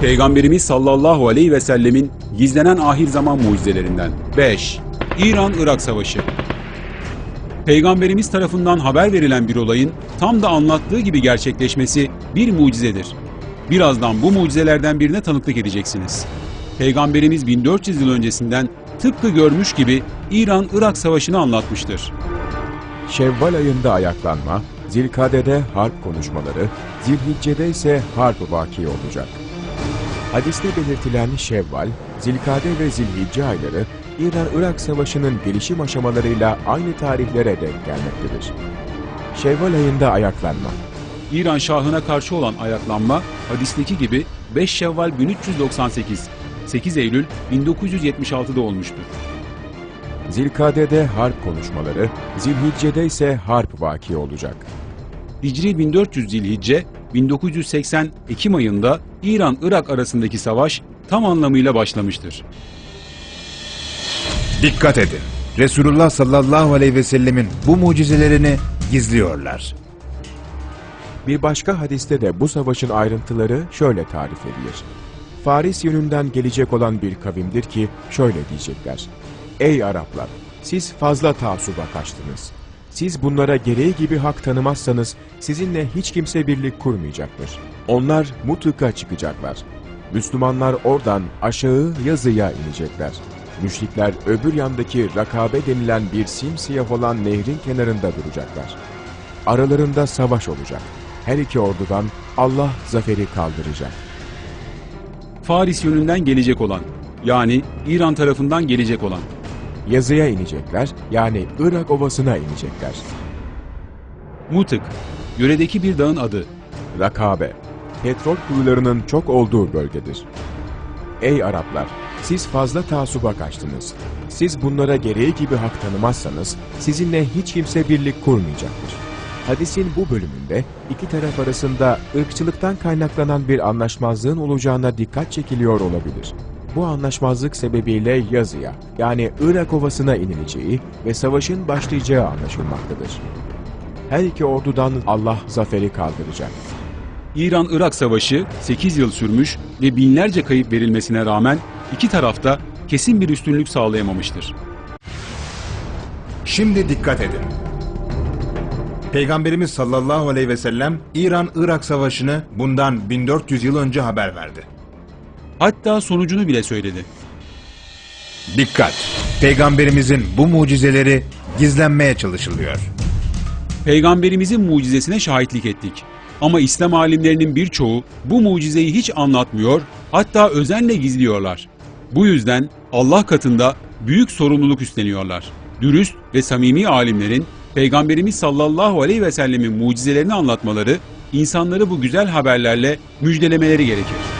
Peygamberimiz sallallahu aleyhi ve sellemin gizlenen ahir zaman mucizelerinden. 5. İran-Irak Savaşı Peygamberimiz tarafından haber verilen bir olayın tam da anlattığı gibi gerçekleşmesi bir mucizedir. Birazdan bu mucizelerden birine tanıklık edeceksiniz. Peygamberimiz 1400 yıl öncesinden tıpkı görmüş gibi İran-Irak Savaşı'nı anlatmıştır. Şevval ayında ayaklanma, Zilkade'de harp konuşmaları, Zilhicce'de ise harp vaki olacak. Hadiste belirtilen Şevval, Zilkade ve Zilhicce ayları İran-Irak Savaşı'nın gelişim aşamalarıyla aynı tarihlere denk gelmektedir. Şevval ayında ayaklanma, İran Şahı'na karşı olan ayaklanma hadisteki gibi 5 Şevval 1398, 8 Eylül 1976'da olmuştur. Zilkade'de harp konuşmaları, Zilhicce'de ise harp vaki olacak. Hicri 1400 Zilhicce 1980 Ekim ayında İran-Irak arasındaki savaş tam anlamıyla başlamıştır. Dikkat edin. Resulullah sallallahu aleyhi ve sellemin bu mucizelerini gizliyorlar. Bir başka hadiste de bu savaşın ayrıntıları şöyle tarif edilir. Faris yönünden gelecek olan bir kavimdir ki şöyle diyecekler. Ey Araplar! Siz fazla taassuba kaçtınız. Siz bunlara gereği gibi hak tanımazsanız sizinle hiç kimse birlik kurmayacaktır. Onlar mutlaka çıkacaklar. Müslümanlar oradan aşağı yazıya inecekler. Müşrikler öbür yandaki rakabe denilen bir simsiyah olan nehrin kenarında duracaklar. Aralarında savaş olacak. Her iki ordudan Allah zaferi kaldıracak. Faris yönünden gelecek olan, yani İran tarafından gelecek olan. Yazıya inecekler, yani Irak Ovası'na inecekler. Mutık, yöredeki bir dağın adı. Rakabe, petrol kuyularının çok olduğu bölgedir. Ey Araplar! Siz fazla taassuba kaçtınız. Siz bunlara gereği gibi hak tanımazsanız sizinle hiç kimse birlik kurmayacaktır. Hadisin bu bölümünde iki taraf arasında ırkçılıktan kaynaklanan bir anlaşmazlığın olacağına dikkat çekiliyor olabilir. Bu anlaşmazlık sebebiyle yazıya yani Irak Ovası'na inileceği ve savaşın başlayacağı anlaşılmaktadır. Her iki ordudan Allah zaferi kaldıracak. İran-Irak Savaşı 8 yıl sürmüş ve binlerce kayıp verilmesine rağmen iki tarafta kesin bir üstünlük sağlayamamıştır. Şimdi dikkat edin. Peygamberimiz sallallahu aleyhi ve sellem İran-Irak savaşını bundan 1400 yıl önce haber verdi. Hatta sonucunu bile söyledi. Dikkat! Peygamberimizin bu mucizeleri gizlenmeye çalışılıyor. Peygamberimizin mucizesine şahitlik ettik. Ama İslam alimlerinin birçoğu bu mucizeyi hiç anlatmıyor, hatta özenle gizliyorlar. Bu yüzden Allah katında büyük sorumluluk üstleniyorlar. Dürüst ve samimi alimlerin Peygamberimiz sallallahu aleyhi ve sellemin mucizelerini anlatmaları, insanları bu güzel haberlerle müjdelemeleri gerekir.